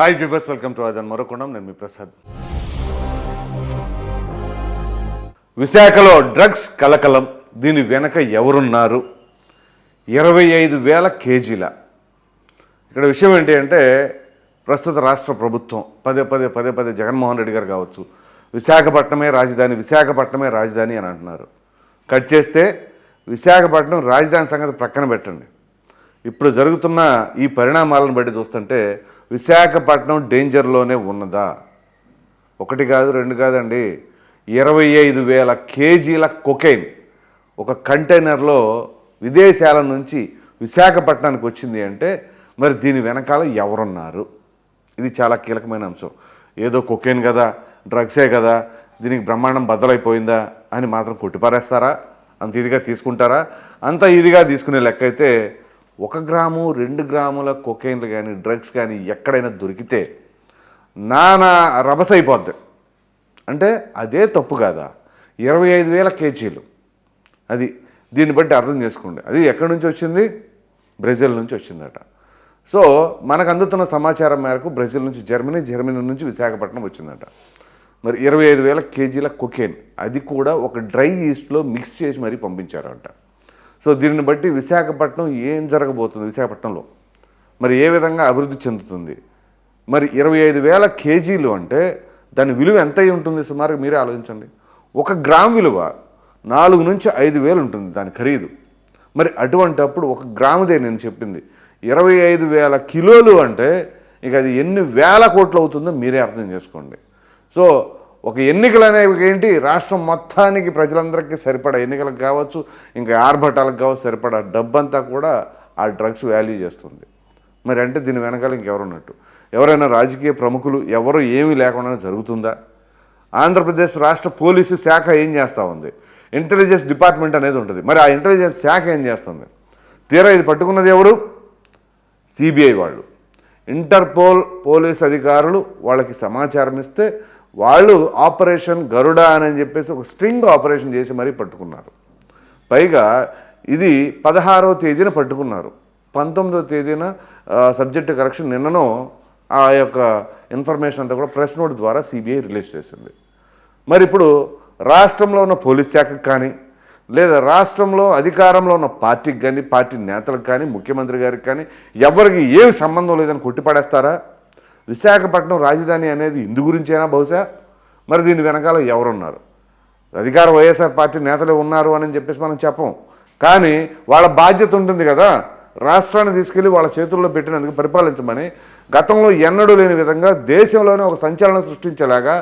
Hi viewers welcome to అదన్ మరొకొండం నేను మీ ప్రసాద్ విశాఖలో డ్రగ్స్ కలకలం. దీని వెనక ఎవరున్నారు? ఇరవై ఐదు వేల కేజీల. ఇక్కడ విషయం ఏంటి అంటే ప్రస్తుత రాష్ట్ర ప్రభుత్వం పదే పదే పదే పదే జగన్మోహన్ రెడ్డి గారు కావచ్చు విశాఖపట్నమే రాజధాని విశాఖపట్నమే రాజధాని అని అంటున్నారు. కట్ చేస్తే విశాఖపట్నం రాజధాని సంగతి ప్రక్కన పెట్టండి. ఇప్పుడు జరుగుతున్న ఈ పరిణామాలను బట్టి చూస్తుంటే విశాఖపట్నం డేంజర్లోనే ఉన్నదా? ఒకటి కాదు రెండు కాదండి. ఇరవై ఐదు వేల కేజీల కొకైన్ ఒక కంటైనర్లో విదేశాల నుంచి విశాఖపట్నానికి వచ్చింది అంటే మరి దీని వెనకాల ఎవరున్నారు? ఇది చాలా కీలకమైన అంశం. ఏదో కొకైన్ కదా డ్రగ్సే కదా దీనికి బ్రహ్మాండం బద్దలైపోయిందా అని మాత్రం కొట్టిపారేస్తారా? అంత ఇదిగా తీసుకుంటారా? అంత ఇదిగా తీసుకునే లెక్క అయితే ఒక గ్రాము రెండు గ్రాముల కొకైన్లు కానీ డ్రగ్స్ కానీ ఎక్కడైనా దొరికితే నానా రభస అయిపోద్ది. అంటే అదే తప్పు కాదా? ఇరవై ఐదు వేల కేజీలు. అది దీన్ని బట్టి అర్థం చేసుకోండి. అది ఎక్కడి నుంచి వచ్చింది? బ్రెజిల్ నుంచి వచ్చిందట. సో మనకు అందుతున్న సమాచారం మేరకు బ్రెజిల్ నుంచి జర్మనీ జర్మనీ నుంచి విశాఖపట్నం వచ్చిందట. మరి ఇరవై ఐదు వేల కేజీల కొకేన్ అది కూడా ఒక డ్రై ఈస్ట్లో మిక్స్ చేసి మరీ పంపించారంట. సో దీనిని బట్టి విశాఖపట్నం ఏం జరగబోతుంది విశాఖపట్నంలో? మరి ఏ విధంగా అభివృద్ధి చెందుతుంది? మరి ఇరవై ఐదు వేల కేజీలు అంటే దాని విలువ ఎంత అయి ఉంటుంది సుమారుగా మీరే ఆలోచించండి. ఒక గ్రామ్ విలువ నాలుగు నుంచి ఐదు వేలు ఉంటుంది దాని ఖరీదు. మరి అటువంటి అప్పుడు ఒక గ్రాముదే నేను చెప్పింది. ఇరవై ఐదు వేల కిలోలు అంటే ఇక అది ఎన్ని వేల కోట్లు అవుతుందో మీరే అర్థం చేసుకోండి. సో ఒక ఎన్నికలు అనేవి ఏంటి? రాష్ట్రం మొత్తానికి ప్రజలందరికీ సరిపడా ఎన్నికలకు కావచ్చు ఇంకా ఆర్భటాలకు కావచ్చు సరిపడా డబ్బంతా కూడా ఆ డ్రగ్స్ వాల్యూ చేస్తుంది. మరి అంటే దీని వెనకాల ఇంకెవరున్నట్టు ఎవరైనా రాజకీయ ప్రముఖులు ఎవరు ఏమీ లేకుండా జరుగుతుందా? ఆంధ్రప్రదేశ్ రాష్ట్ర పోలీసు శాఖ ఏం చేస్తూ ఉంది? ఇంటెలిజెన్స్ డిపార్ట్మెంట్ అనేది ఉంటుంది. మరి ఆ ఇంటెలిజెన్స్ శాఖ ఏం చేస్తుంది? తీరా ఇది పట్టుకున్నది ఎవరు? సిబిఐ వాళ్ళు. ఇంటర్పోల్ పోలీస్ అధికారులు వాళ్ళకి సమాచారం ఇస్తే వాళ్ళు ఆపరేషన్ గరుడ అని చెప్పేసి ఒక స్ట్రింగ్ ఆపరేషన్ చేసి మరీ పట్టుకున్నారు. పైగా ఇది పదహారవ తేదీన పట్టుకున్నారు. పంతొమ్మిదవ తేదీన సబ్జెక్టు కరెక్షన్ నిన్ననో ఆ యొక్క ఇన్ఫర్మేషన్ అంతా కూడా ప్రెస్ నోట్ ద్వారా సిబిఐ రిలీజ్ చేసింది. మరి ఇప్పుడు రాష్ట్రంలో ఉన్న పోలీస్ శాఖకు కానీ లేదా రాష్ట్రంలో అధికారంలో ఉన్న పార్టీకి కానీ పార్టీ నేతలకు కానీ ముఖ్యమంత్రి గారికి కానీ ఎవరికి ఏమి సంబంధం లేదని కొట్టిపడేస్తారా? విశాఖపట్నం రాజధాని అనేది ఇందు గురించేనా బహుశా మరి దీని వెనకాల ఎవరున్నారు? అధికార వైఎస్ఆర్ పార్టీ నేతలే ఉన్నారు అని చెప్పేసి మనం చెప్పం. కానీ వాళ్ళ బాధ్యత ఉంటుంది కదా రాష్ట్రాన్ని తీసుకెళ్ళి వాళ్ళ చేతుల్లో పెట్టినందుకు పరిపాలించమని గతంలో ఎన్నడూ లేని విధంగా దేశంలోనే ఒక సంచలనం సృష్టించేలాగా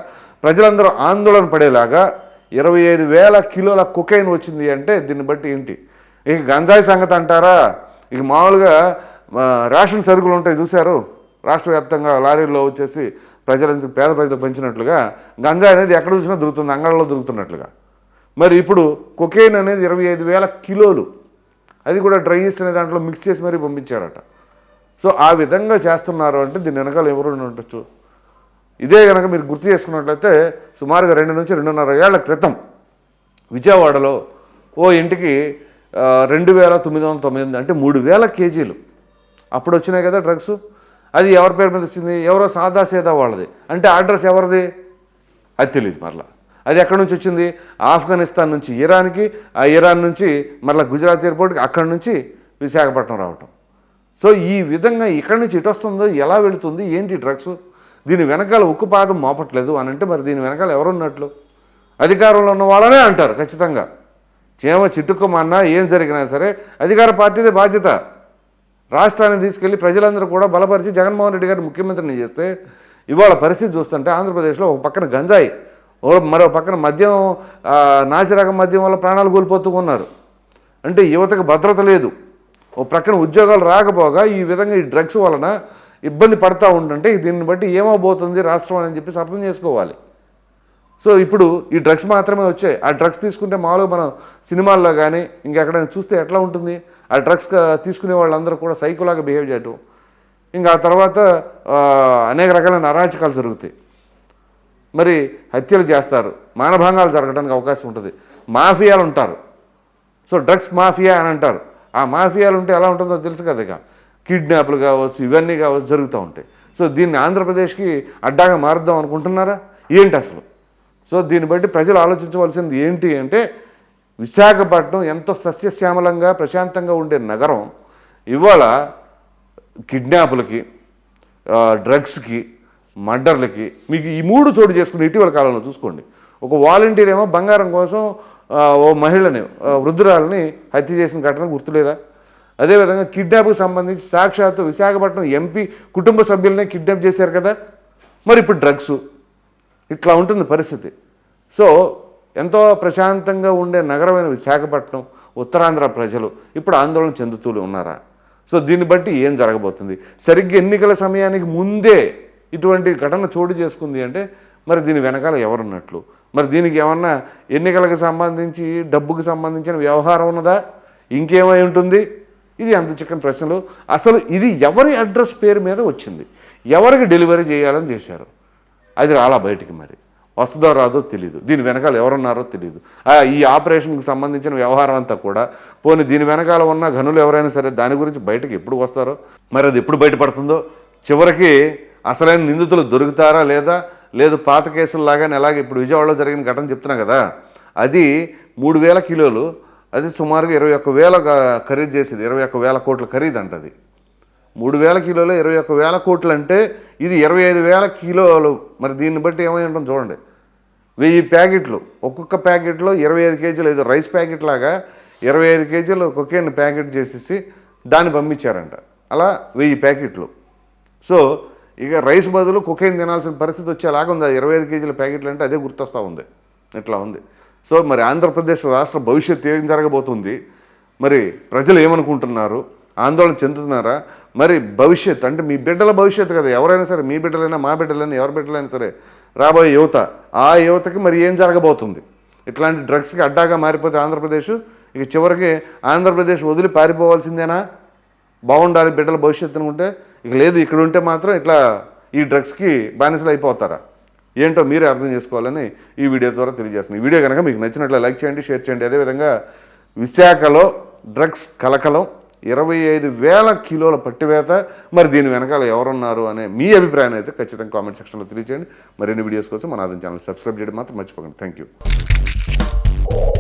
ప్రజలందరూ ఆందోళన పడేలాగా ఇరవై ఐదు వేల కిలోల కుకైన్ వచ్చింది అంటే దీన్ని బట్టి ఏంటి? ఇక గంజాయి సంగతి అంటారా? ఇక మామూలుగా రేషన్ సరుకులు ఉంటాయి చూశారు? రాష్ట్ర వ్యాప్తంగా లారీల్లో వచ్చేసి ప్రజలకు పేద ప్రజలు పెంచినట్లుగా గంజాయి అనేది ఎక్కడ చూసినా దొరుకుతుంది అంగళ్ళలో దొరుకుతున్నట్లుగా. మరి ఇప్పుడు కొకేన్ అనేది ఇరవై ఐదు వేల కిలోలు. అది కూడా డ్రై ఈస్ట్ అనే దాంట్లో మిక్స్ చేసి మరీ పంపించారట. సో ఆ విధంగా చేస్తున్నారు అంటే దీని వెనకాల ఎవరు ఉండొచ్చు? ఇదే కనుక మీరు గుర్తు చేసుకున్నట్లయితే సుమారుగా రెండు నుంచి రెండున్నర ఏళ్ళ క్రితం విజయవాడలో ఓ ఇంటికి రెండు వేల తొమ్మిది వందల తొమ్మిది అంటే మూడు వేల కేజీలు. అప్పుడు వచ్చినాయి కదా డ్రగ్స్. అది ఎవరి పేరు మీద వచ్చింది? ఎవరో సాదా సేదా వాళ్ళది. అంటే అడ్రస్ ఎవరిది? అది తెలియదు మరలా. అది ఎక్కడి నుంచి వచ్చింది? ఆఫ్ఘనిస్తాన్ నుంచి ఇరాన్కి. ఆ ఇరాన్ నుంచి మరలా గుజరాత్ ఎయిర్పోర్ట్కి అక్కడి నుంచి విశాఖపట్నం రావటం. సో ఈ విధంగా ఇక్కడి నుంచి ఇటు వస్తుందో ఎలా వెళుతుంది ఏంటి డ్రగ్స్? దీని వెనకాల ఉక్కుపాదం మోపట్లేదు అని అంటే మరి దీని వెనకాల ఎవరున్నట్లు? అధికారంలో ఉన్న వాళ్ళనే అంటారు ఖచ్చితంగా. చేమ చిట్టుకోమన్నా ఏం జరిగినా సరే అధికార పార్టీదే బాధ్యత. రాష్ట్రాన్ని తీసుకెళ్ళి ప్రజలందరూ కూడా బలపరిచి జగన్మోహన్ రెడ్డి గారిని ముఖ్యమంత్రిని చేస్తే ఇవాళ పరిస్థితి చూస్తుంటే ఆంధ్రప్రదేశ్లో ఒక పక్కన గంజాయి ఓ మరో పక్కన మద్యం నాసిరకం మద్యం వల్ల ప్రాణాలు కోల్పోతూ ఉన్నారు. అంటే యువతకు భద్రత లేదు. ఓ ప్రక్కన ఉద్యోగాలు రాకపోగా ఈ విధంగా ఈ డ్రగ్స్ వలన ఇబ్బంది పడతా ఉంటుంటే దీన్ని బట్టి ఏమవబోతుంది రాష్ట్రం అని చెప్పేసి అర్థం చేసుకోవాలి. సో ఇప్పుడు ఈ డ్రగ్స్ మాత్రమే వచ్చాయి. ఆ డ్రగ్స్ తీసుకుంటే మామూలుగా మనం సినిమాల్లో కానీ ఇంకెక్కడైనా చూస్తే ఎట్లా ఉంటుంది? ఆ డ్రగ్స్ తీసుకునే వాళ్ళందరూ కూడా సైకోలాగా బిహేవ్ చేయటం. ఇంకా ఆ తర్వాత అనేక రకాలైన అరాచకాలు జరుగుతాయి. మరి హత్యలు చేస్తారు. మానభంగాలు జరగడానికి అవకాశం ఉంటుంది. మాఫియాలు ఉంటారు. సో డ్రగ్స్ మాఫియా అని అంటారు. ఆ మాఫియాలు ఉంటే ఎలా ఉంటుందో తెలుసు కదా ఇక. కిడ్నాప్లు కావచ్చు ఇవన్నీ కావచ్చు జరుగుతూ ఉంటాయి. సో దీన్ని ఆంధ్రప్రదేశ్కి అడ్డాగా మారుద్దాం అనుకుంటున్నారా? ఏంటి అసలు? సో దీన్ని బట్టి ప్రజలు ఆలోచించవలసింది ఏంటి అంటే విశాఖపట్నం ఎంతో సస్యశ్యామలంగా ప్రశాంతంగా ఉండే నగరం ఇవాళ కిడ్నాపులకి డ్రగ్స్కి మర్డర్లకి మీకు ఈ మూడు చోటు చేసుకుని ఇటీవల కాలంలో చూసుకోండి. ఒక వాలంటీర్ ఏమో బంగారం కోసం ఓ మహిళని వృద్ధురాలని హత్య చేసిన ఘటన గుర్తులేదా? అదేవిధంగా కిడ్నాప్కి సంబంధించి సాక్షాత్తు విశాఖపట్నం ఎంపీ కుటుంబ సభ్యులనే కిడ్నాప్ చేశారు కదా? మరి ఇప్పుడు డ్రగ్స్. ఇట్లా ఉంటుంది పరిస్థితి. సో ఎంతో ప్రశాంతంగా ఉండే నగరమైన విశాఖపట్నం ఉత్తరాంధ్ర ప్రజలు ఇప్పుడు ఆందోళన చెందుతూ ఉన్నారా? సో దీన్ని బట్టి ఏం జరగబోతుంది? సరిగ్గా ఎన్నికల సమయానికి ముందే ఇటువంటి ఘటన చోటు చేసుకుంది అంటే మరి దీని వెనకాల ఎవరున్నట్లు? మరి దీనికి ఏమన్నా ఎన్నికలకు సంబంధించి డబ్బుకి సంబంధించిన వ్యవహారం ఉన్నదా? ఇంకేమై ఉంటుంది? ఇది అంత చిక్కని ప్రశ్నలు. అసలు ఇది ఎవరి అడ్రస్ పేరు మీద వచ్చింది? ఎవరికి డెలివరీ చేయాలని చేశారు? అది రాలా బయటికి మరి. వస్తుందో రాదో తెలియదు దీని వెనకాల ఎవరున్నారో తెలియదు ఈ ఆపరేషన్కి సంబంధించిన వ్యవహారం అంతా కూడా పోనీ దీని వెనకాల ఉన్న గనులు ఎవరైనా సరే దాని గురించి బయటకు ఎప్పుడు వస్తారో? మరి అది ఎప్పుడు బయటపడుతుందో? చివరికి అసలైన నిందితులు దొరుకుతారా లేదా? లేదు పాత కేసుల్లాగానే ఎలాగే ఇప్పుడు విజయవాడలో జరిగిన ఘటన చెప్తున్నా కదా? అది మూడు వేల కిలోలు అది సుమారుగా ఇరవై ఒక్క వేల ఖరీదు చేసేది. ఇరవై ఒక్క వేల కోట్ల ఖరీదు అంటది మూడు వేల కిలోలు ఇరవై ఒక్క వేల కోట్లు అంటే ఇది ఇరవై ఐదు వేల కిలోలు. మరి దీన్ని బట్టి ఏమై ఉంటాం చూడండి. వెయ్యి ప్యాకెట్లు ఒక్కొక్క ప్యాకెట్లో ఇరవై ఐదు కేజీలు ఏదో రైస్ ప్యాకెట్ లాగా ఇరవై ఐదు కేజీలు కొకేన్ ప్యాకెట్ చేసేసి దాన్ని పంపించారంట. అలా వెయ్యి ప్యాకెట్లు. సో ఇక రైస్ బదులు కొకేన్ తినాల్సిన పరిస్థితి వచ్చేలాగా ఉంది. ఆ ఇరవై ఐదు కేజీల ప్యాకెట్లు అంటే అదే గుర్తొస్తూ ఉంది. ఇట్లా ఉంది. సో మరి ఆంధ్రప్రదేశ్ రాష్ట్ర భవిష్యత్తు ఏం జరగబోతుంది? మరి ప్రజలు ఏమనుకుంటున్నారు? ఆందోళన చెందుతున్నారా? మరి భవిష్యత్ అంటే మీ బిడ్డల భవిష్యత్తు కదా. ఎవరైనా సరే మీ బిడ్డలైనా మా బిడ్డలైనా ఎవరి బిడ్డలైనా సరే రాబోయే యువత. ఆ యువతకి మరి ఏం జరగబోతుంది? ఇట్లాంటి డ్రగ్స్కి అడ్డాగా మారిపోతే ఆంధ్రప్రదేశ్ ఇక చివరికి ఆంధ్రప్రదేశ్ వదిలి పారిపోవాల్సిందేనా? బాగుండాలి బిడ్డల భవిష్యత్తు ఉంటే. ఇక లేదు ఇక్కడ ఉంటే మాత్రం ఇట్లా ఈ డ్రగ్స్కి బానిసలు అయిపోతారా? ఏంటో మీరే అర్థం చేసుకోవాలని ఈ వీడియో ద్వారా తెలియజేస్తున్నాను. ఈ వీడియో కనుక మీకు నచ్చినట్లు లైక్ చేయండి షేర్ చేయండి. అదేవిధంగా విశాఖలో డ్రగ్స్ కలకలం ఇరవై ఐదు వేల కిలోల పట్టివేత. మరి దీని వెనకాల ఎవరున్నారు అనే మీ అభిప్రాయం అయితే ఖచ్చితంగా కామెంట్ సెక్షన్లో తెలియజేయండి. మరిన్ని వీడియోస్ కోసం మన ఆదం ఛానల్ సబ్స్క్రైబ్ చేయడం మాత్రం మర్చిపోకండి. Thank you